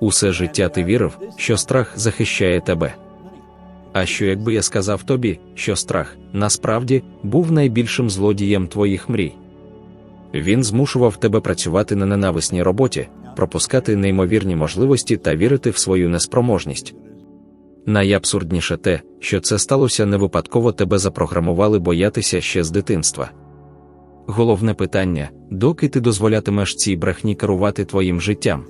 Усе життя ти вірив, що страх захищає тебе. А що якби я сказав тобі, що страх насправді був найбільшим злодієм твоїх мрій? Він змушував тебе працювати на ненависній роботі, пропускати неймовірні можливості та вірити в свою неспроможність. Найабсурдніше те, що це сталося не випадково тебе запрограмували боятися ще з дитинства. Головне питання, доки ти дозволятимеш цій брехні керувати твоїм життям.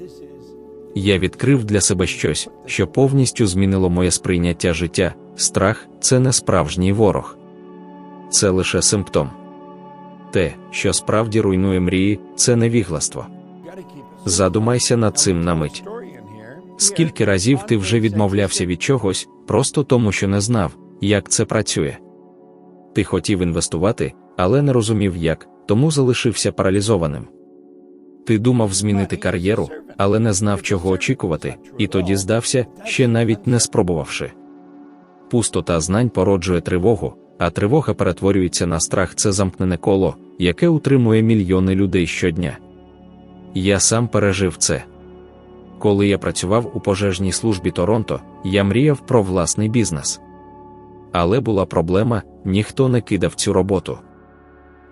Я відкрив для себе щось, що повністю змінило моє сприйняття життя. Страх це не справжній ворог, це лише симптом. Те, що справді руйнує мрії, це невігластво. Задумайся над цим на мить. Скільки разів ти вже відмовлявся від чогось, просто тому, що не знав, як це працює. Ти хотів інвестувати, але не розумів як, тому залишився паралізованим. Ти думав змінити кар'єру, але не знав, чого очікувати, і тоді здався, ще навіть не спробувавши. Пустота знань породжує тривогу, а тривога перетворюється на страх це замкнене коло, яке утримує мільйони людей щодня. Я сам пережив це. Коли я працював у пожежній службі Торонто, я мріяв про власний бізнес. Але була проблема, ніхто не кидав цю роботу.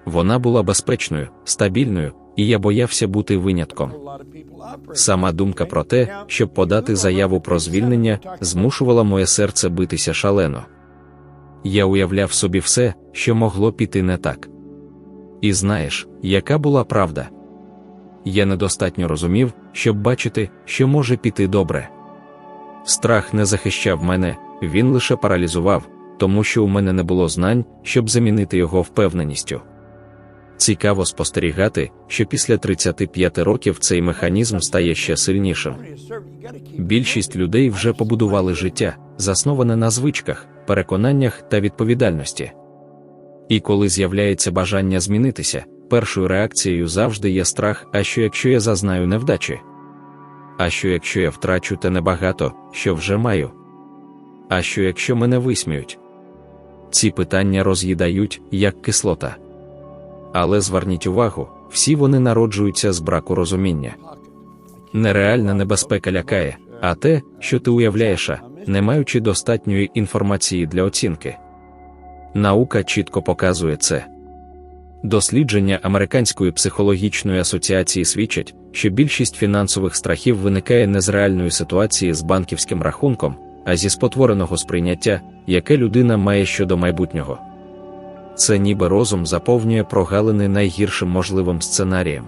Вона була безпечною, стабільною, і я боявся бути винятком. Сама думка про те, щоб подати заяву про звільнення, змушувала моє серце битися шалено. Я уявляв собі все, що могло піти не так. І знаєш, яка була правда? Я недостатньо розумів, щоб бачити, що може піти добре. Страх не захищав мене, він лише паралізував, тому що у мене не було знань, щоб замінити його впевненістю. Цікаво спостерігати, що після 35 років цей механізм стає ще сильнішим. Більшість людей вже побудували життя, засноване на звичках, переконаннях та відповідальності. І коли з'являється бажання змінитися, першою реакцією завжди є страх, а що якщо я зазнаю невдачі? А що якщо я втрачу те небагато, що вже маю? А що якщо мене висміють? Ці питання роз'їдають, як кислота. Але зверніть увагу, всі вони народжуються з браку розуміння. Нереальна небезпека лякає, а те, що ти уявляєш, не маючи достатньої інформації для оцінки. Наука чітко показує це. Дослідження Американської психологічної асоціації свідчать, що більшість фінансових страхів виникає не з реальної ситуації з банківським рахунком, а зі спотвореного сприйняття, яке людина має щодо майбутнього. Це ніби розум заповнює прогалини найгіршим можливим сценарієм.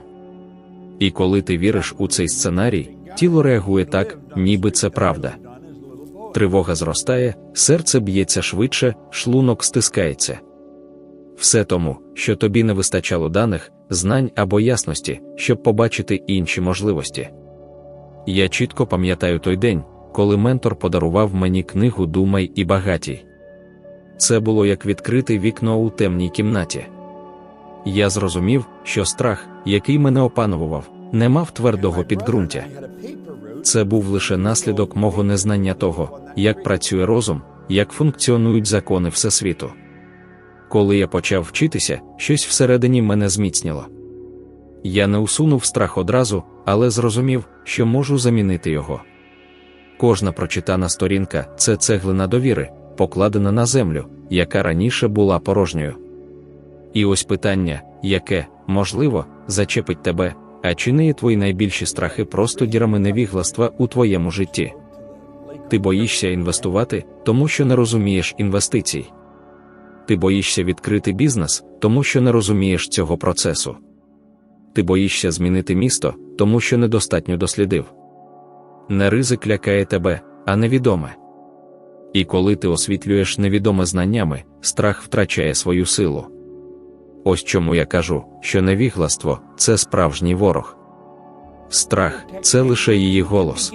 І коли ти віриш у цей сценарій, тіло реагує так, ніби це правда. Тривога зростає, серце б'ється швидше, шлунок стискається. Все тому, що тобі не вистачало даних, знань або ясності, щоб побачити інші можливості. Я чітко пам'ятаю той день, коли ментор подарував мені книгу Думай і багатій. Це було як відкрити вікно у темній кімнаті. Я зрозумів, що страх, який мене опанував, не мав твердого підґрунтя. Це був лише наслідок мого незнання того, як працює розум, як функціонують закони Всесвіту. Коли я почав вчитися, щось всередині мене зміцніло. Я не усунув страх одразу, але зрозумів, що можу замінити його. Кожна прочитана сторінка це цеглина довіри, покладена на землю, яка раніше була порожньою. І ось питання, яке, можливо, зачепить тебе, а чи не є твої найбільші страхи просто дірами невігластва у твоєму житті? Ти боїшся інвестувати, тому що не розумієш інвестицій. Ти боїшся відкрити бізнес, тому що не розумієш цього процесу. Ти боїшся змінити місто, тому що недостатньо дослідив. Не ризик лякає тебе, а невідоме. І коли ти освітлюєш невідоме знаннями, страх втрачає свою силу. Ось чому я кажу, що невігластво це справжній ворог. Страх це лише її голос.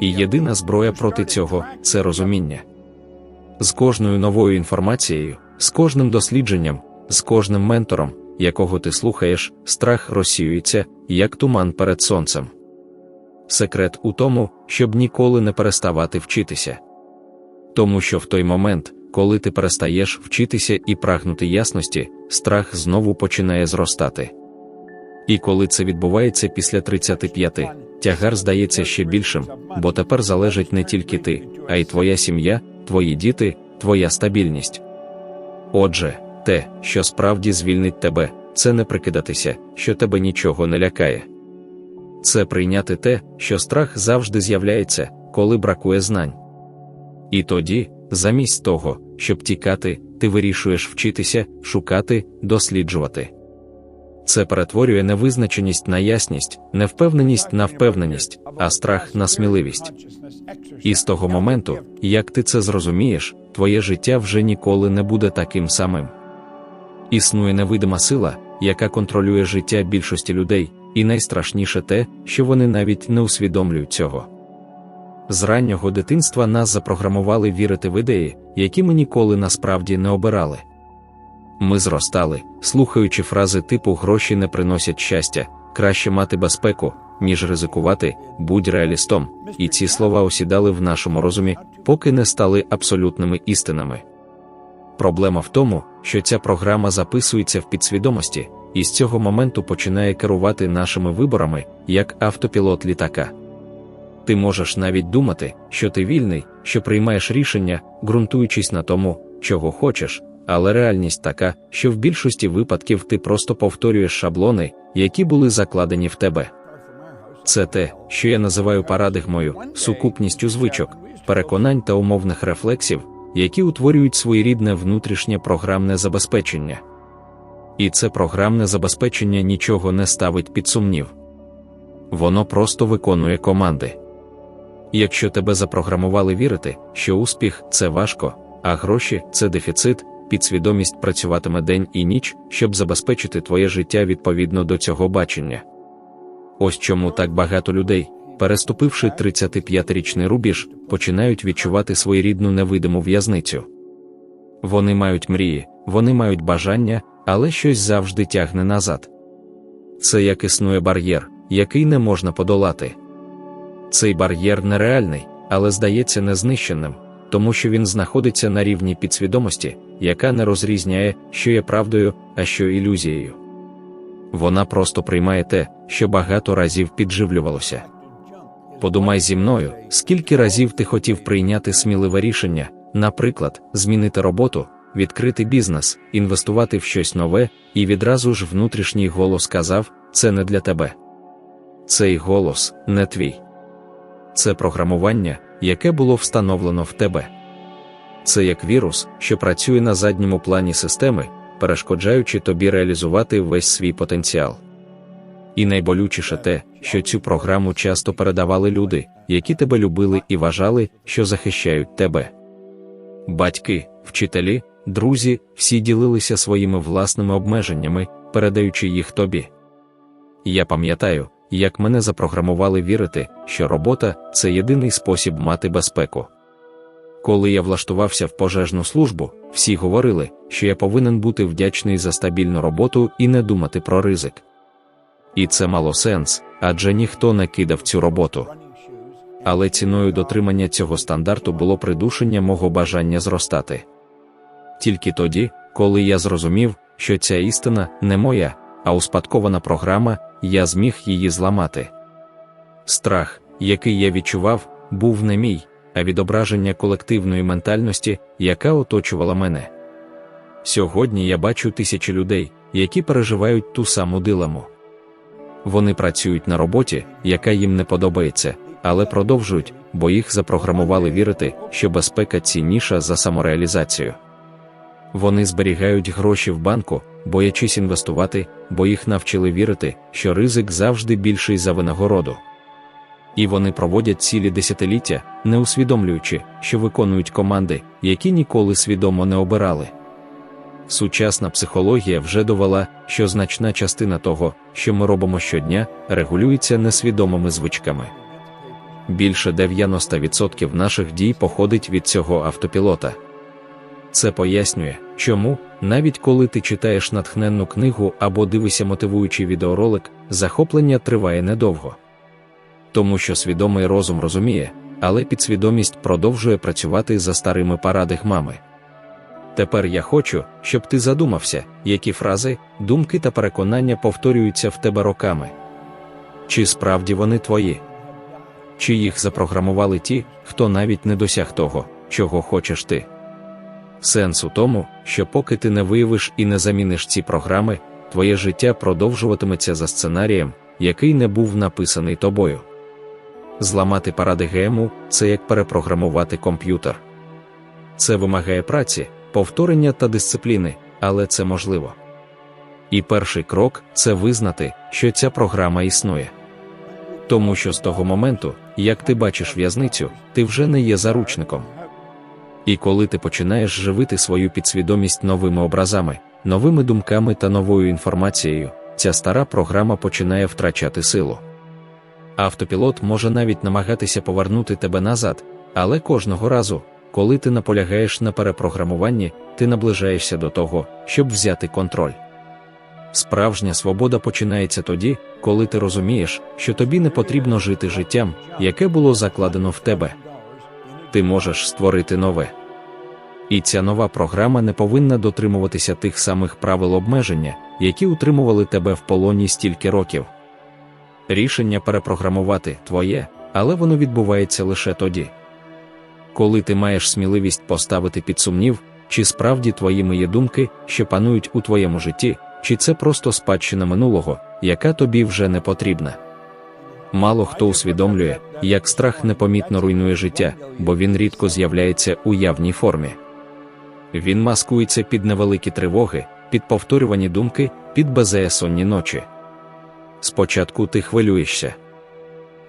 І єдина зброя проти цього це розуміння. З кожною новою інформацією, з кожним дослідженням, з кожним ментором, якого ти слухаєш, страх розсіюється, як туман перед сонцем. Секрет у тому, щоб ніколи не переставати вчитися. Тому що в той момент, коли ти перестаєш вчитися і прагнути ясності, страх знову починає зростати. І коли це відбувається після 35, тягар здається ще більшим, бо тепер залежить не тільки ти, а й твоя сім'я, твої діти, твоя стабільність. Отже, те, що справді звільнить тебе, це не прикидатися, що тебе нічого не лякає. Це прийняти те, що страх завжди з'являється, коли бракує знань. І тоді, замість того, щоб тікати, ти вирішуєш вчитися, шукати, досліджувати. Це перетворює невизначеність на ясність, невпевненість на впевненість, а страх на сміливість. І з того моменту, як ти це зрозумієш, твоє життя вже ніколи не буде таким самим. Існує невидима сила, яка контролює життя більшості людей, і найстрашніше те, що вони навіть не усвідомлюють цього. З раннього дитинства нас запрограмували вірити в ідеї, які ми ніколи насправді не обирали. Ми зростали, слухаючи фрази типу гроші не приносять щастя, краще мати безпеку, ніж ризикувати, будь реалістом, і ці слова осідали в нашому розумі, поки не стали абсолютними істинами. Проблема в тому, що ця програма записується в підсвідомості, і з цього моменту починає керувати нашими виборами як автопілот літака. Ти можеш навіть думати, що ти вільний, що приймаєш рішення, ґрунтуючись на тому, чого хочеш, але реальність така, що в більшості випадків ти просто повторюєш шаблони, які були закладені в тебе. Це те, що я називаю парадигмою, сукупністю звичок, переконань та умовних рефлексів, які утворюють своєрідне внутрішнє програмне забезпечення. І це програмне забезпечення нічого не ставить під сумнів. Воно просто виконує команди. Якщо тебе запрограмували вірити, що успіх це важко, а гроші це дефіцит, підсвідомість працюватиме день і ніч, щоб забезпечити твоє життя відповідно до цього бачення. Ось чому так багато людей, переступивши 35-річний рубіж, починають відчувати своєрідну невидиму в'язницю. Вони мають мрії, вони мають бажання, але щось завжди тягне назад. Це як існує бар'єр, який не можна подолати. Цей бар'єр нереальний, але здається незнищеним, тому що він знаходиться на рівні підсвідомості, яка не розрізняє, що є правдою, а що ілюзією. Вона просто приймає те, що багато разів підживлювалося. Подумай зі мною, скільки разів ти хотів прийняти сміливе рішення, наприклад, змінити роботу, відкрити бізнес, інвестувати в щось нове, і відразу ж внутрішній голос казав: це не для тебе. Цей голос не твій. Це програмування, яке було встановлено в тебе. Це як вірус, що працює на задньому плані системи, перешкоджаючи тобі реалізувати весь свій потенціал. І найболючіше те, що цю програму часто передавали люди, які тебе любили і вважали, що захищають тебе. Батьки, вчителі, друзі, всі ділилися своїми власними обмеженнями, передаючи їх тобі. Я пам'ятаю, як мене запрограмували вірити, що робота це єдиний спосіб мати безпеку. Коли я влаштувався в пожежну службу, всі говорили, що я повинен бути вдячний за стабільну роботу і не думати про ризик. І це мало сенс, адже ніхто не кидав цю роботу. Але ціною дотримання цього стандарту було придушення мого бажання зростати. Тільки тоді, коли я зрозумів, що ця істина не моя, а успадкована програма, я зміг її зламати. Страх, який я відчував, був не мій, а відображення колективної ментальності, яка оточувала мене. Сьогодні я бачу тисячі людей, які переживають ту саму дилему. Вони працюють на роботі, яка їм не подобається, але продовжують, бо їх запрограмували вірити, що безпека цінніша за самореалізацію. Вони зберігають гроші в банку, боячись інвестувати, бо їх навчили вірити, що ризик завжди більший за винагороду. І вони проводять цілі десятиліття, не усвідомлюючи, що виконують команди, які ніколи свідомо не обирали. Сучасна психологія вже довела, що значна частина того, що ми робимо щодня, регулюється несвідомими звичками. Більше 90% наших дій походить від цього автопілота. Це пояснює, чому, навіть коли ти читаєш натхненну книгу або дивишся мотивуючий відеоролик, захоплення триває недовго. Тому що свідомий розум розуміє, але підсвідомість продовжує працювати за старими парадигмами. Тепер я хочу, щоб ти задумався, які фрази, думки та переконання повторюються в тебе роками. Чи справді вони твої? Чи їх запрограмували ті, хто навіть не досяг того, чого хочеш ти? Сенс у тому, що поки ти не виявиш і не заміниш ці програми, твоє життя продовжуватиметься за сценарієм, який не був написаний тобою. Зламати парадигему це як перепрограмувати комп'ютер. Це вимагає праці, повторення та дисципліни, але це можливо. І перший крок це визнати, що ця програма існує. Тому що з того моменту, як ти бачиш в'язницю, ти вже не є заручником. І коли ти починаєш живити свою підсвідомість новими образами, новими думками та новою інформацією, ця стара програма починає втрачати силу. Автопілот може навіть намагатися повернути тебе назад, але кожного разу, коли ти наполягаєш на перепрограмуванні, ти наближаєшся до того, щоб взяти контроль. Справжня свобода починається тоді, коли ти розумієш, що тобі не потрібно жити життям, яке було закладено в тебе. Ти можеш створити нове. І ця нова програма не повинна дотримуватися тих самих правил обмеження, які утримували тебе в полоні стільки років. Рішення перепрограмувати твоє, але воно відбувається лише тоді. Коли ти маєш сміливість поставити під сумнів, чи справді твоїми є думки, що панують у твоєму житті, чи це просто спадщина минулого, яка тобі вже не потрібна. Мало хто усвідомлює, як страх непомітно руйнує життя, бо він рідко з'являється у явній формі. Він маскується під невеликі тривоги, під повторювані думки, під безеясонні ночі. Спочатку ти хвилюєшся.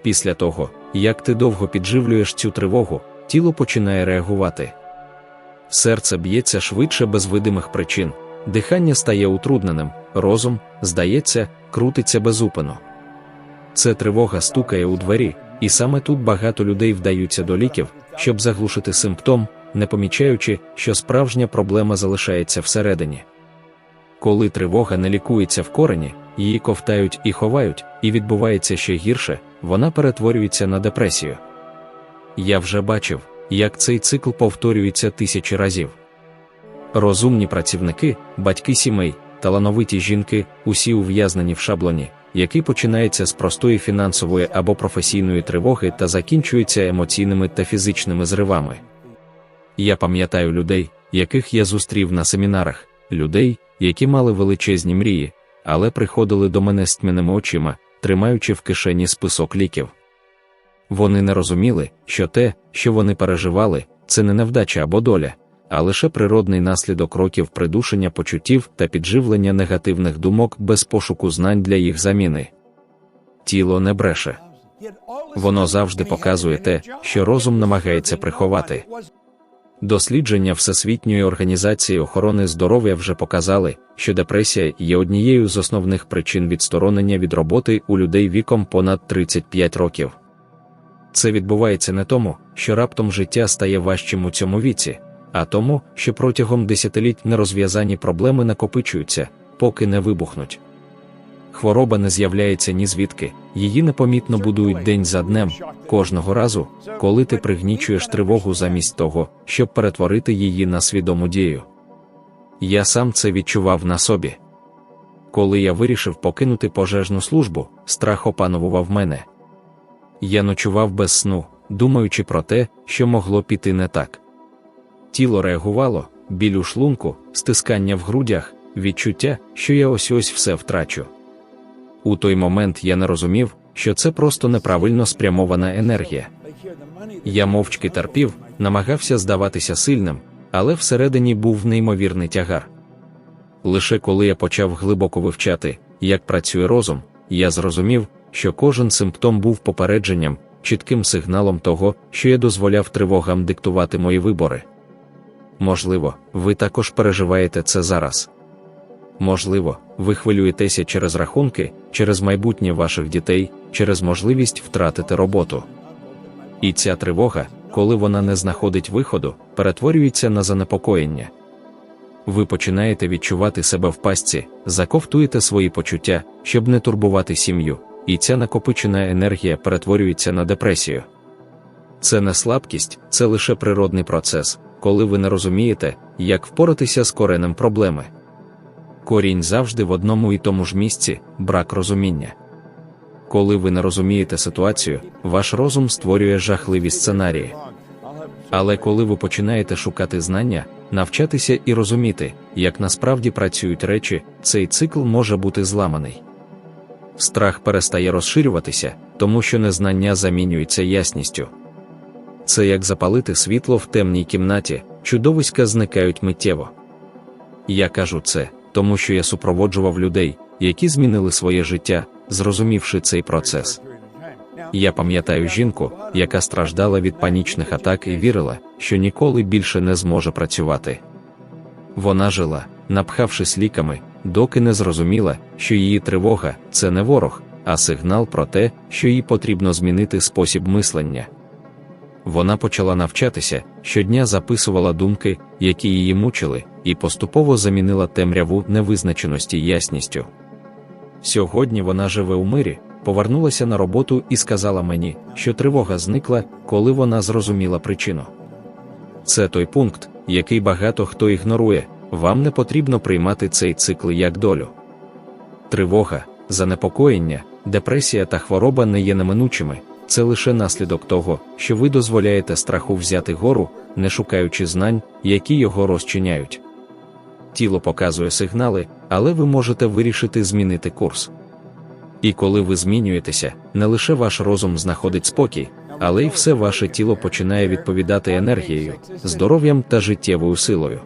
Після того, як ти довго підживлюєш цю тривогу, тіло починає реагувати. Серце б'ється швидше без видимих причин, дихання стає утрудненим, розум, здається, крутиться безупину. Це тривога стукає у двері, і саме тут багато людей вдаються до ліків, щоб заглушити симптом, не помічаючи, що справжня проблема залишається всередині. Коли тривога не лікується в корені, її ковтають і ховають, і відбувається ще гірше, вона перетворюється на депресію. Я вже бачив, як цей цикл повторюється тисячі разів. Розумні працівники, батьки сімей, талановиті жінки, усі ув'язнені в шаблоні, який починається з простої фінансової або професійної тривоги та закінчується емоційними та фізичними зривами. Я пам'ятаю людей, яких я зустрів на семінарах, людей, які мали величезні мрії, але приходили до мене з тьмяними очима, тримаючи в кишені список ліків. Вони не розуміли, що те, що вони переживали, це не невдача або доля, а лише природний наслідок років придушення почуттів та підживлення негативних думок без пошуку знань для їх заміни. Тіло не бреше. Воно завжди показує те, що розум намагається приховати. Дослідження Всесвітньої організації охорони здоров'я вже показали, що депресія є однією з основних причин відсторонення від роботи у людей віком понад 35 років. Це відбувається не тому, що раптом життя стає важчим у цьому віці, а тому, що протягом десятиліть нерозв'язані проблеми накопичуються, поки не вибухнуть. Хвороба не з'являється ні звідки, її непомітно будують день за днем, кожного разу, коли ти пригнічуєш тривогу замість того, щоб перетворити її на свідому дію. Я сам це відчував на собі. Коли я вирішив покинути пожежну службу, страх опанував мене. Я ночував без сну, думаючи про те, що могло піти не так. Тіло реагувало, біль у шлунку, стискання в грудях, відчуття, що я ось ось все втрачу. У той момент я не розумів, що це просто неправильно спрямована енергія. Я мовчки терпів, намагався здаватися сильним, але всередині був неймовірний тягар. Лише коли я почав глибоко вивчати, як працює розум, я зрозумів, що кожен симптом був попередженням, чітким сигналом того, що я дозволяв тривогам диктувати мої вибори. Можливо, ви також переживаєте це зараз. Можливо, ви хвилюєтеся через рахунки, через майбутнє ваших дітей, через можливість втратити роботу. І ця тривога, коли вона не знаходить виходу, перетворюється на занепокоєння. Ви починаєте відчувати себе в пастці, заковтуєте свої почуття, щоб не турбувати сім'ю, і ця накопичена енергія перетворюється на депресію. Це не слабкість, це лише природний процес, коли ви не розумієте, як впоратися з коренем проблеми. Корінь завжди в одному і тому ж місці брак розуміння. Коли ви не розумієте ситуацію, ваш розум створює жахливі сценарії. Але коли ви починаєте шукати знання, навчатися і розуміти, як насправді працюють речі, цей цикл може бути зламаний. Страх перестає розширюватися, тому що незнання замінюється ясністю. Це як запалити світло в темній кімнаті, чудовиська зникають миттєво. Я кажу це, тому що я супроводжував людей, які змінили своє життя, зрозумівши цей процес. Я пам'ятаю жінку, яка страждала від панічних атак і вірила, що ніколи більше не зможе працювати. Вона жила, напхавшись ліками, доки не зрозуміла, що її тривога це не ворог, а сигнал про те, що їй потрібно змінити спосіб мислення. Вона почала навчатися, щодня записувала думки, які її мучили, і поступово замінила темряву невизначеності ясністю. Сьогодні вона живе у мирі, повернулася на роботу і сказала мені, що тривога зникла, коли вона зрозуміла причину. Це той пункт, який багато хто ігнорує, вам не потрібно приймати цей цикл як долю. Тривога, занепокоєння, депресія та хвороба не є неминучими, це лише наслідок того, що ви дозволяєте страху взяти гору, не шукаючи знань, які його розчиняють. Тіло показує сигнали, але ви можете вирішити змінити курс. І коли ви змінюєтеся, не лише ваш розум знаходить спокій, але й все ваше тіло починає відповідати енергією, здоров'ям та життєвою силою.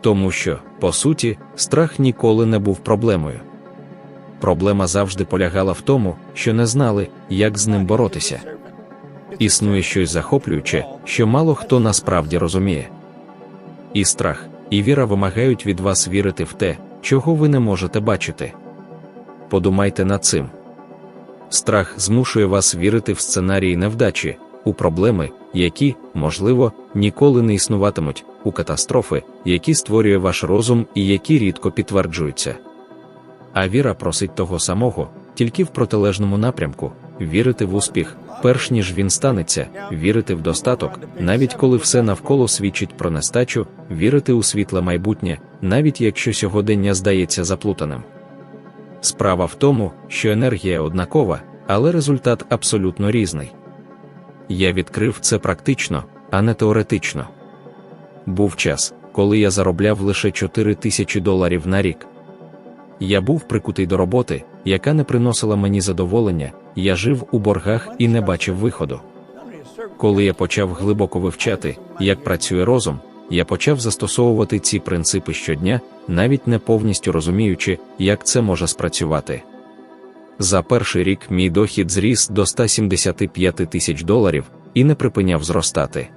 Тому що, по суті, страх ніколи не був проблемою. Проблема завжди полягала в тому, що не знали, як з ним боротися. Існує щось захоплююче, що мало хто насправді розуміє. І страх, і віра вимагають від вас вірити в те, чого ви не можете бачити. Подумайте над цим. Страх змушує вас вірити в сценарії невдачі, у проблеми, які, можливо, ніколи не існуватимуть, у катастрофи, які створює ваш розум і які рідко підтверджуються. А віра просить того самого, тільки в протилежному напрямку вірити в успіх, перш ніж він станеться, вірити в достаток, навіть коли все навколо свідчить про нестачу, вірити у світле майбутнє, навіть якщо сьогодення здається заплутаним. Справа в тому, що енергія однакова, але результат абсолютно різний. Я відкрив це практично, а не теоретично. Був час, коли я заробляв лише 4 тисячі доларів на рік. Я був прикутий до роботи, яка не приносила мені задоволення, я жив у боргах і не бачив виходу. Коли я почав глибоко вивчати, як працює розум, я почав застосовувати ці принципи щодня, навіть не повністю розуміючи, як це може спрацювати. За перший рік мій дохід зріс до 175 тисяч доларів і не припиняв зростати.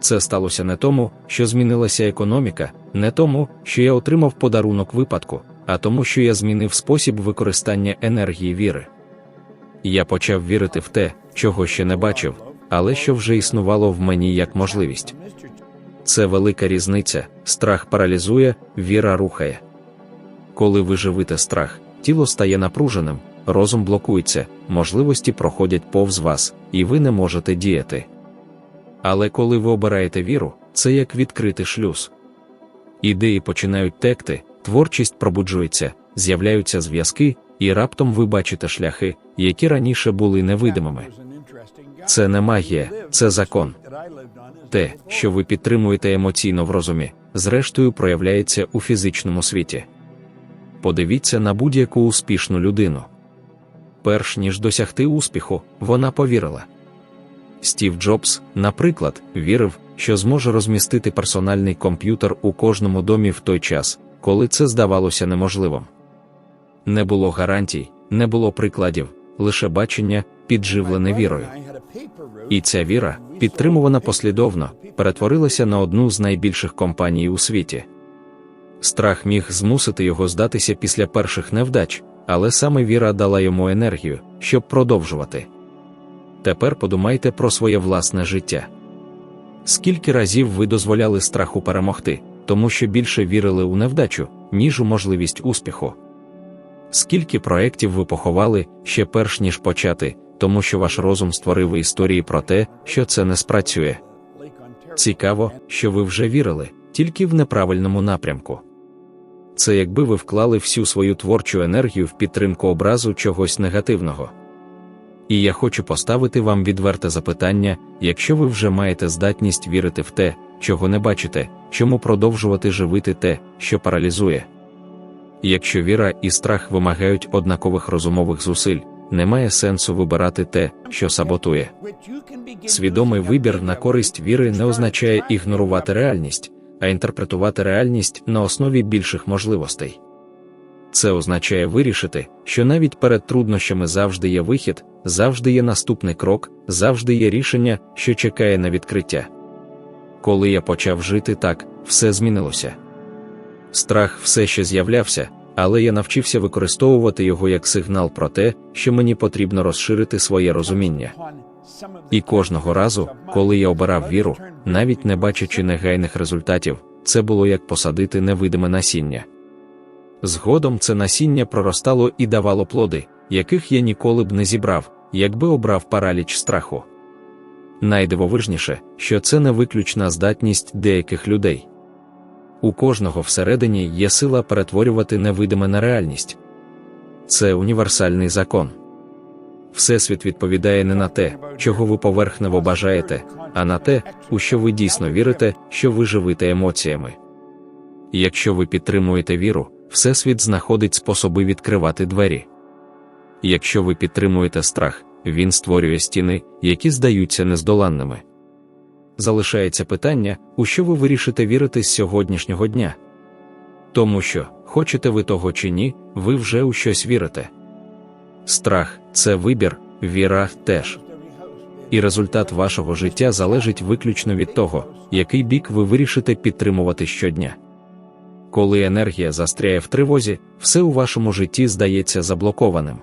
Це сталося не тому, що змінилася економіка, не тому, що я отримав подарунок випадку, а тому, що я змінив спосіб використання енергії віри. Я почав вірити в те, чого ще не бачив, але що вже існувало в мені як можливість. Це велика різниця, страх паралізує, віра рухає. Коли ви живите страх, тіло стає напруженим, розум блокується, можливості проходять повз вас, і ви не можете діяти. Але коли ви обираєте віру, це як відкрити шлюз. Ідеї починають текти, творчість пробуджується, з'являються зв'язки, і раптом ви бачите шляхи, які раніше були невидимими. Це не магія, це закон. Те, що ви підтримуєте емоційно в розумі, зрештою проявляється у фізичному світі. Подивіться на будь-яку успішну людину. Перш ніж досягти успіху, вона повірила. Стів Джобс, наприклад, вірив, що зможе розмістити персональний комп'ютер у кожному домі в той час, коли це здавалося неможливим. Не було гарантій, не було прикладів, лише бачення, підживлене вірою. І ця віра, підтримувана послідовно, перетворилася на одну з найбільших компаній у світі. Страх міг змусити його здатися після перших невдач, але саме віра дала йому енергію, щоб продовжувати. Тепер подумайте про своє власне життя. Скільки разів ви дозволяли страху перемогти, тому що більше вірили у невдачу, ніж у можливість успіху? Скільки проєктів ви поховали ще перш ніж почати, тому що ваш розум створив історії про те, що це не спрацює? Цікаво, що ви вже вірили, тільки в неправильному напрямку. Це якби ви вклали всю свою творчу енергію в підтримку образу чогось негативного. І я хочу поставити вам відверте запитання: якщо ви вже маєте здатність вірити в те, чого не бачите, чому продовжувати живити те, що паралізує. Якщо віра і страх вимагають однакових розумових зусиль, немає сенсу вибирати те, що саботує. Свідомий вибір на користь віри не означає ігнорувати реальність, а інтерпретувати реальність на основі більших можливостей. Це означає вирішити, що навіть перед труднощами завжди є вихід, завжди є наступний крок, завжди є рішення, що чекає на відкриття. Коли я почав жити так, все змінилося. Страх все ще з'являвся, але я навчився використовувати його як сигнал про те, що мені потрібно розширити своє розуміння. І кожного разу, коли я обирав віру, навіть не бачачи негайних результатів, це було як посадити невидиме насіння. Згодом це насіння проростало і давало плоди, яких я ніколи б не зібрав, якби обрав параліч страху. Найдивовижніше, що це не виключна здатність деяких людей. У кожного всередині є сила перетворювати невидиме на реальність. Це універсальний закон. Всесвіт відповідає не на те, чого ви поверхнево бажаєте, а на те, у що ви дійсно вірите, що ви живете емоціями. Якщо ви підтримуєте віру, Всесвіт знаходить способи відкривати двері. Якщо ви підтримуєте страх, він створює стіни, які здаються нездоланними. Залишається питання, у що ви вирішите вірити з сьогоднішнього дня. Тому що, хочете ви того чи ні, ви вже у щось вірите. Страх це вибір, віра теж. І результат вашого життя залежить виключно від того, який бік ви вирішите підтримувати щодня. Коли енергія застряє в тривозі, все у вашому житті здається заблокованим.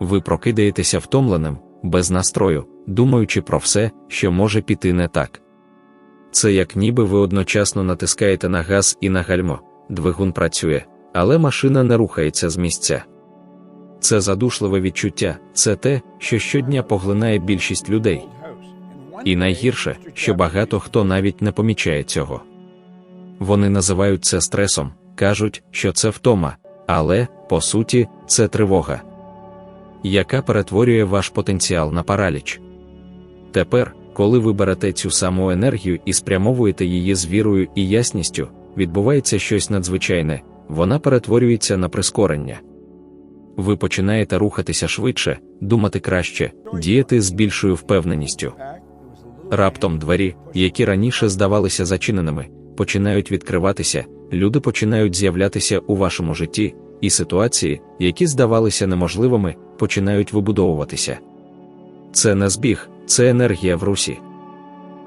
Ви прокидаєтеся втомленим, без настрою, думаючи про все, що може піти не так. Це як ніби ви одночасно натискаєте на газ і на гальмо, двигун працює, але машина не рухається з місця. Це задушливе відчуття, це те, що щодня поглинає більшість людей. І найгірше, що багато хто навіть не помічає цього. Вони називають це стресом, кажуть, що це втома, але, по суті, це тривога, яка перетворює ваш потенціал на параліч. Тепер, коли ви берете цю саму енергію і спрямовуєте її з вірою і ясністю, відбувається щось надзвичайне, вона перетворюється на прискорення. Ви починаєте рухатися швидше, думати краще, діяти з більшою впевненістю. Раптом двері, які раніше здавалися зачиненими, починають відкриватися, люди починають з'являтися у вашому житті, і ситуації, які здавалися неможливими, починають вибудовуватися. Це не збіг, це енергія в русі.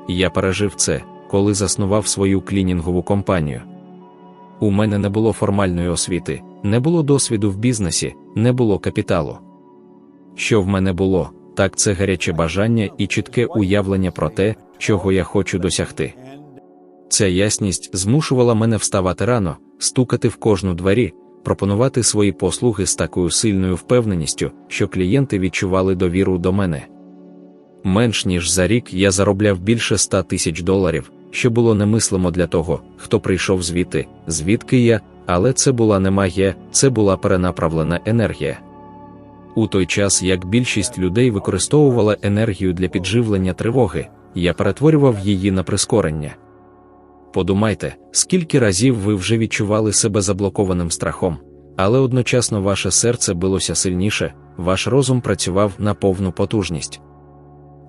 Я пережив це, коли заснував свою клінінгову компанію. У мене не було формальної освіти, не було досвіду в бізнесі, не було капіталу. Що в мене було, так це гаряче бажання і чітке уявлення про те, чого я хочу досягти. Ця ясність змушувала мене вставати рано, стукати в кожну двері, пропонувати свої послуги з такою сильною впевненістю, що клієнти відчували довіру до мене. Менш ніж за рік я заробляв більше ста тисяч доларів, що було немислимо для того, хто прийшов звідти, звідки я, але це була не магія, це була перенаправлена енергія. У той час, як більшість людей використовувала енергію для підживлення тривоги, я перетворював її на прискорення. Подумайте, скільки разів ви вже відчували себе заблокованим страхом, але одночасно ваше серце билося сильніше, ваш розум працював на повну потужність.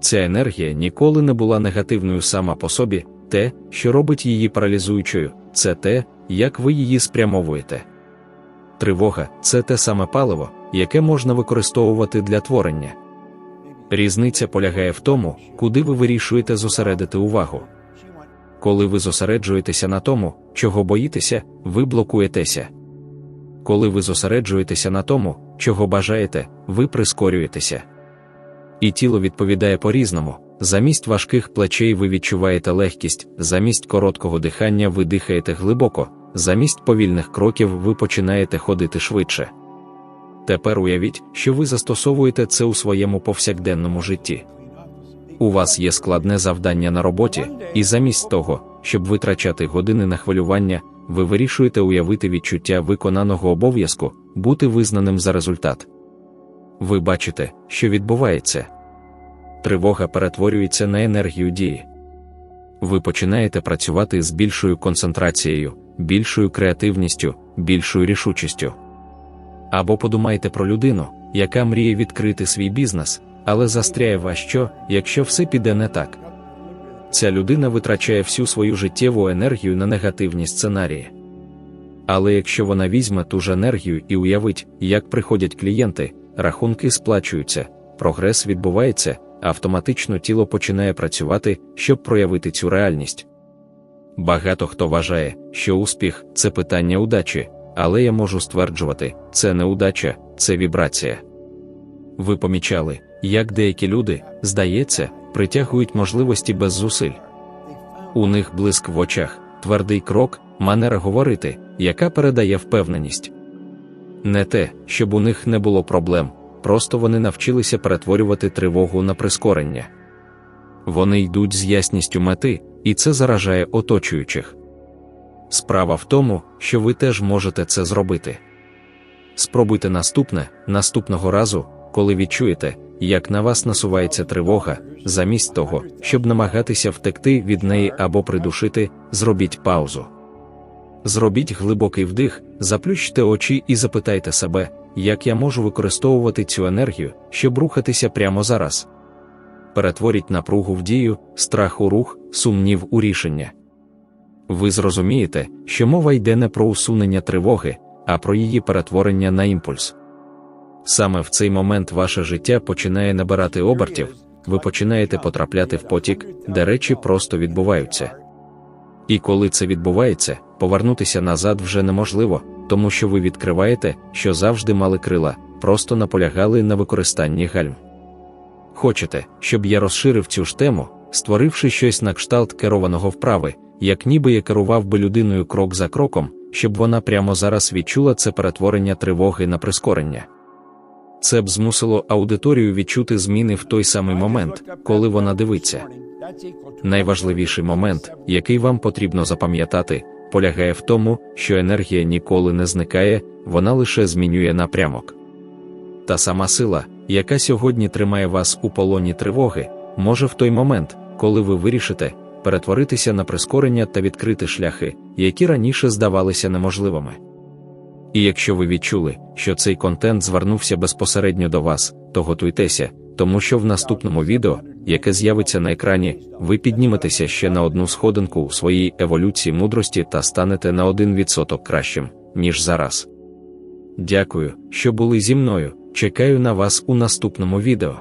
Ця енергія ніколи не була негативною сама по собі, те, що робить її паралізуючою, це те, як ви її спрямовуєте. Тривога це те саме паливо, яке можна використовувати для творення. Різниця полягає в тому, куди ви вирішуєте зосередити увагу. Коли ви зосереджуєтеся на тому, чого боїтеся, ви блокуєтеся. Коли ви зосереджуєтеся на тому, чого бажаєте, ви прискорюєтеся. І тіло відповідає по-різному. Замість важких плечей ви відчуваєте легкість, замість короткого дихання ви дихаєте глибоко, замість повільних кроків ви починаєте ходити швидше. Тепер уявіть, що ви застосовуєте це у своєму повсякденному житті. У вас є складне завдання на роботі, і замість того, щоб витрачати години на хвилювання, ви вирішуєте уявити відчуття виконаного обов'язку, бути визнаним за результат. Ви бачите, що відбувається. Тривога перетворюється на енергію дії. Ви починаєте працювати з більшою концентрацією, більшою креативністю, більшою рішучістю. Або подумайте про людину, яка мріє відкрити свій бізнес, але застряє вас що, якщо все піде не так. Ця людина витрачає всю свою життєву енергію на негативні сценарії. Але якщо вона візьме ту ж енергію і уявить, як приходять клієнти, рахунки сплачуються, прогрес відбувається, автоматично тіло починає працювати, щоб проявити цю реальність. Багато хто вважає, що успіх це питання удачі, але я можу стверджувати, це не удача, це вібрація. Ви помічали, як деякі люди, здається, притягують можливості без зусиль. У них блиск в очах, твердий крок, манера говорити, яка передає впевненість. Не те, щоб у них не було проблем, просто вони навчилися перетворювати тривогу на прискорення. Вони йдуть з ясністю мети, і це заражає оточуючих. Справа в тому, що ви теж можете це зробити. Спробуйте наступне, наступного разу, коли відчуєте, як на вас насувається тривога, замість того, щоб намагатися втекти від неї або придушити, зробіть паузу. Зробіть глибокий вдих, заплющте очі і запитайте себе, як я можу використовувати цю енергію, щоб рухатися прямо зараз. Перетворіть напругу в дію, страх у рух, сумнів у рішення. Ви зрозумієте, що мова йде не про усунення тривоги, а про її перетворення на імпульс. Саме в цей момент ваше життя починає набирати обертів, ви починаєте потрапляти в потік, де речі просто відбуваються. І коли це відбувається, повернутися назад вже неможливо, тому що ви відкриваєте, що завжди мали крила, просто наполягали на використанні гальм. Хочете, щоб я розширив цю ж тему, створивши щось на кшталт керованого вправи, як ніби я керував би людиною крок за кроком, щоб вона прямо зараз відчула це перетворення тривоги на прискорення. Це б змусило аудиторію відчути зміни в той самий момент, коли вона дивиться. Найважливіший момент, який вам потрібно запам'ятати, полягає в тому, що енергія ніколи не зникає, вона лише змінює напрямок. Та сама сила, яка сьогодні тримає вас у полоні тривоги, може в той момент, коли ви вирішите перетворитися на прискорення та відкрити шляхи, які раніше здавалися неможливими. І якщо ви відчули, що цей контент звернувся безпосередньо до вас, то готуйтеся, тому що в наступному відео, яке з'явиться на екрані, ви підніметеся ще на одну сходинку у своїй еволюції мудрості та станете на 1% кращим, ніж зараз. Дякую, що були зі мною. Чекаю на вас у наступному відео.